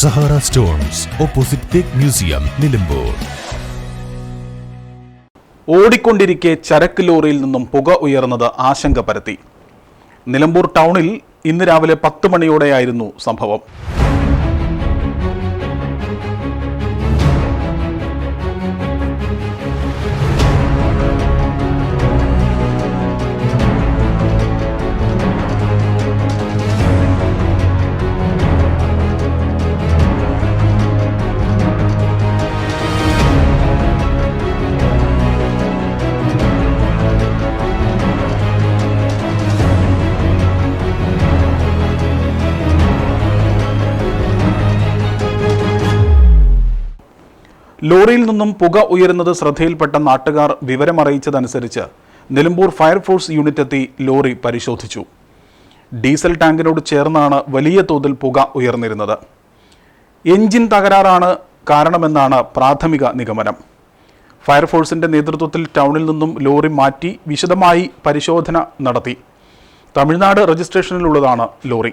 Sahara stones opposite teak museum Nilambur. ഓടിക്കൊണ്ടിരിക്കെ ചരക്ക് ലോറിയിൽ നിന്നും പുക ഉയർന്നത് ആശങ്ക പരത്തി. നിലമ്പൂർ ടൗണിൽ ഇന്ന് രാവിലെ പത്ത് മണിയോടെയായിരുന്നു സംഭവം. ലോറിയിൽ നിന്നും പുക ഉയരുന്നത് ശ്രദ്ധയിൽപ്പെട്ട നാട്ടുകാർ വിവരമറിയിച്ചതനുസരിച്ച് നിലമ്പൂർ ഫയർഫോഴ്സ് യൂണിറ്റ് എത്തി ലോറി പരിശോധിച്ചു. ഡീസൽ ടാങ്കിനോട് ചേർന്നാണ് വലിയ തോതിൽ പുക ഉയർന്നിരുന്നത്. എഞ്ചിൻ തകരാറാണ് കാരണമെന്നാണ് പ്രാഥമിക നിഗമനം. ഫയർഫോഴ്സിന്റെ നേതൃത്വത്തിൽ ടൗണിൽ നിന്നും ലോറി മാറ്റി വിശദമായി പരിശോധന നടത്തി. തമിഴ്നാട് രജിസ്ട്രേഷനിലുള്ളതാണ് ലോറി.